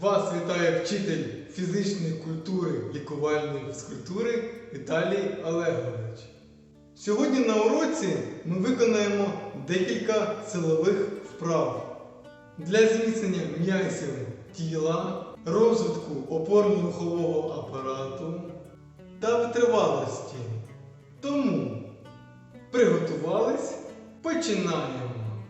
Вас вітає вчитель фізичної культури лікувальної фізкультури Віталій Олегович. Сьогодні на уроці ми виконаємо декілька силових вправ для зміцнення м'язів тіла, розвитку опорно-рухового апарату та витривалості. Тому приготувались, починаємо.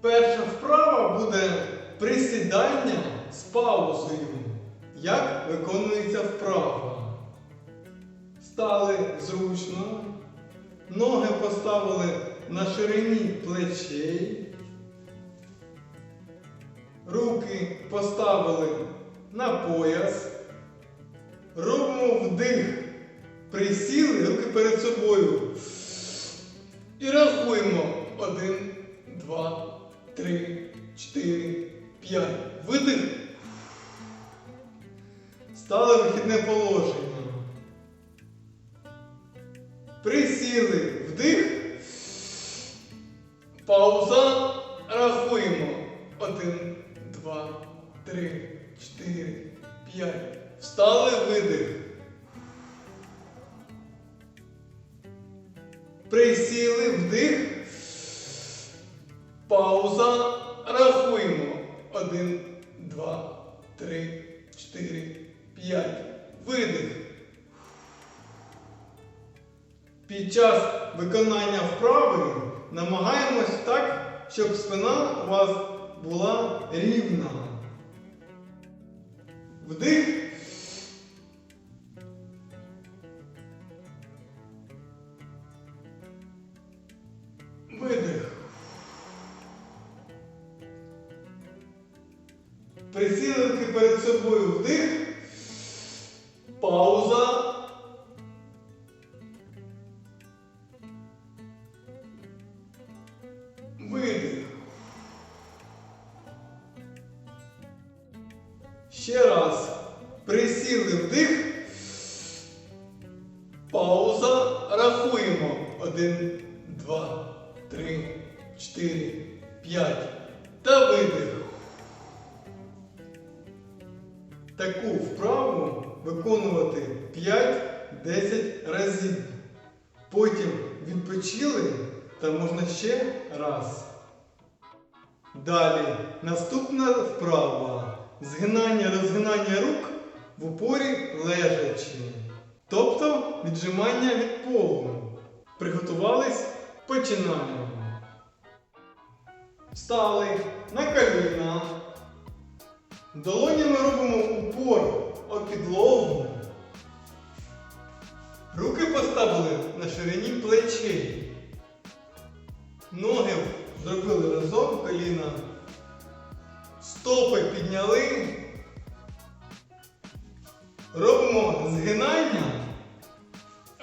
Перша вправа буде присідання з паузою. Як виконується вправа? Стали зручно, ноги поставили на ширині плечей, руки поставили на пояс, робимо вдих, присіли, руки перед собою. І рахуємо. Один, два, три, чотири, п'ять. Видих. Стали вихідне положення. Присіли. Вдих. Пауза. Рахуємо. Один, два, три, чотири, п'ять. Встали видих. Присіли вдих. Пауза. Виконання вправи намагаємось так, щоб спина у вас була рівна. Вдих. Видих. Присіли перед собою вдих. Пауза. Рахуємо. Один, два, три, чотири, п'ять. Та видих. Таку вправу виконувати 5-10 разів. Потім відпочили та можна ще раз. Далі наступна вправа. Згинання розгинання рук в упорі лежачи. Тобто віджимання від полу. Приготувались? Починаємо. Встали на коліна. Долонями робимо упор о підлогу. Руки поставили на ширині плечей. Ноги зробили разом коліна. Стопи підняли. Робимо згинання,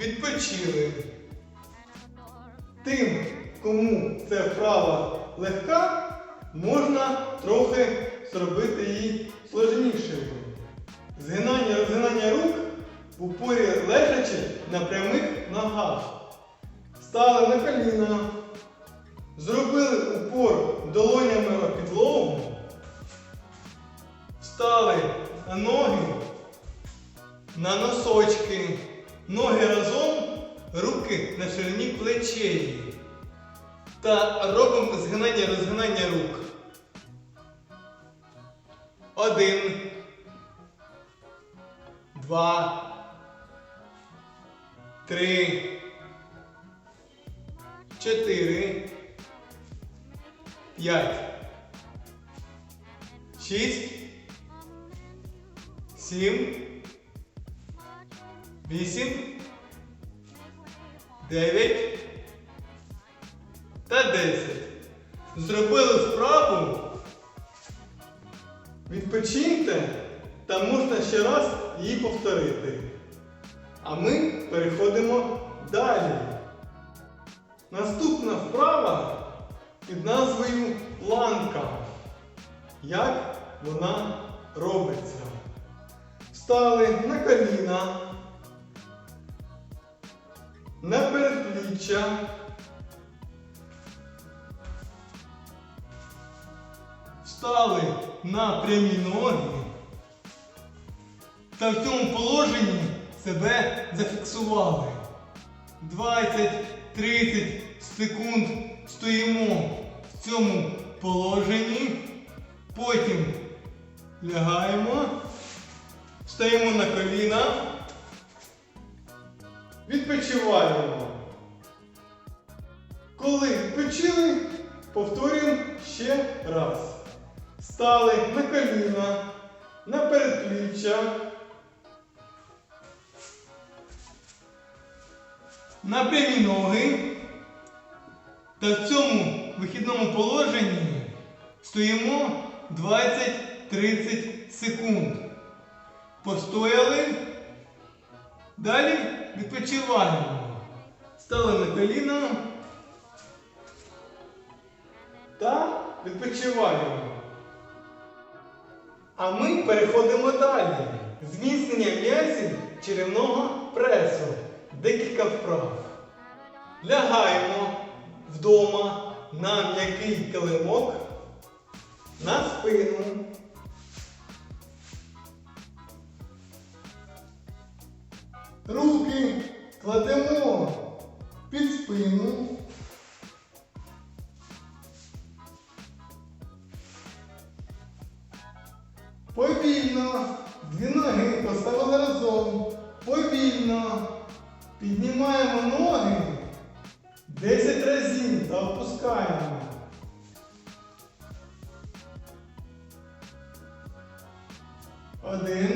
Відпочили. Тим, кому це вправа легка, можна трохи зробити її сложнішою. Згинання, розгинання рук в упорі лежачи на руки на ширині плечей. Та робимо згинання, розгинання рук. Один. Два, три, чотири, п'ять, шість, сім, вісім, дев'ять та десять. Зробили вправу Відпочиньте та можна ще раз її повторити. А ми переходимо далі. Наступна вправа під назвою планка. Як вона робиться? Встали на коліна, на передпліччя. Встали на прямі ноги та в цьому положенні себе зафіксували. 20-30 секунд стоїмо в цьому положенні, потім лягаємо, встаємо на коліна, відпочиваємо. Коли відпочили, повторюємо ще раз. Стали на коліна, на передпліччя, на прямі ноги. Та в цьому вихідному положенні стоїмо 20-30 секунд. Постояли. Далі відпочиваємо. Стали на коліна та відпочиваємо. А ми переходимо далі. Зміцнення м'язів черевного пресу. Декілька вправ. Лягаємо вдома на м'який килимок на спину. Руки кладемо під спину. Повільно. Дві ноги поставили разом. Повільно. Піднімаємо ноги 10 разів та опускаємо. Один.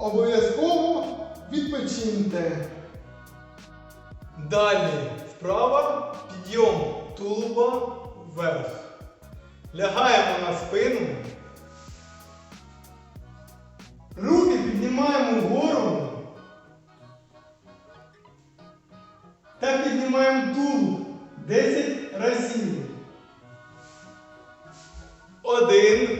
Обов'язково відпочиньте. Далі вправа підйом тулуба вверх. Лягаємо на спину. Руки піднімаємо вгору. Та піднімаємо тулуб 10 разів. Один.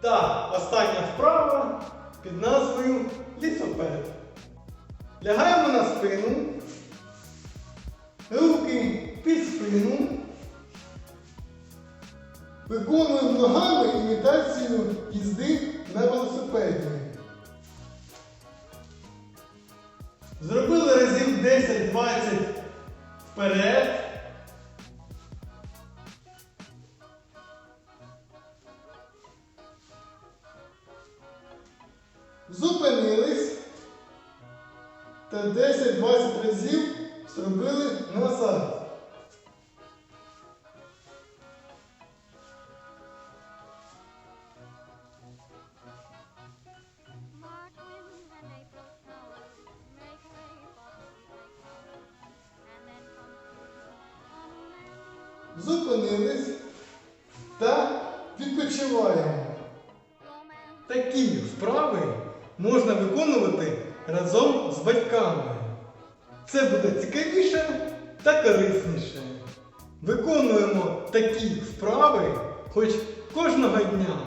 Та остання вправа під назвою лісопед. Лягаємо на спину. Руки під спину. Виконуємо ногами імітацію їзди на велосипеді. Зробили разів 10-20 вперед. Зупинились та відпочиваємо. Такі вправи можна виконувати разом з батьками. Це буде цікавіше та корисніше. Виконуємо такі вправи хоч кожного дня.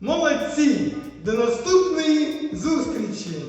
Молодці! До наступної зустрічі!